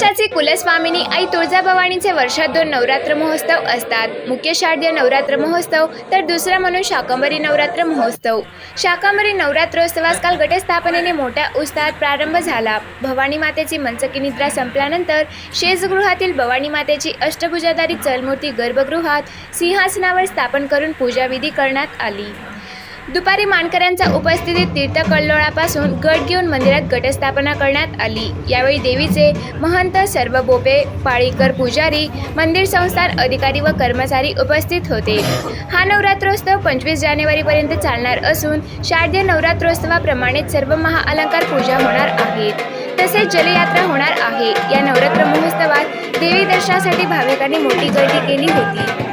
महाराष्ट्राचे कुलस्वामिनी आई तुळजाभवानीचे वर्षात दोन नवरात्र महोत्सव असतात. मुख्य शारदीय नवरात्र महोत्सव तर दुसरा म्हणून शाकंभरी नवरात्र महोत्सव. शाकंभरी नवरात्रोत्सवास काल गटस्थापनेने मोठ्या उत्साहात प्रारंभ झाला. भवानी मातेची मनसकी निद्रा संपल्यानंतर शेजगृहातील भवानी मातेची अष्टभुजाधारी चलमूर्ती गर्भगृहात सिंहासनावर स्थापन करून पूजाविधी करण्यात आली. दुपारी मानकऱ्यांच्या उपस्थितीत तीर्थ कल्लोळापासून गट घेऊन मंदिरात घटस्थापना करण्यात आली. यावेळी देवीचे महंत सर्व बोपे पाळीकर पुजारी मंदिर संस्थान अधिकारी व कर्मचारी उपस्थित होते. हा नवरात्रोत्सव पंचवीस जानेवारीपर्यंत चालणार असून शारदीय नवरात्रोत्सवाप्रमाणेच सर्व महाअलंकार पूजा होणार आहेत. तसेच जलयात्रा होणार आहे. या नवरात्र महोत्सवात देवी दर्शनासाठी भाविकांनी मोठी गर्दी केली होती.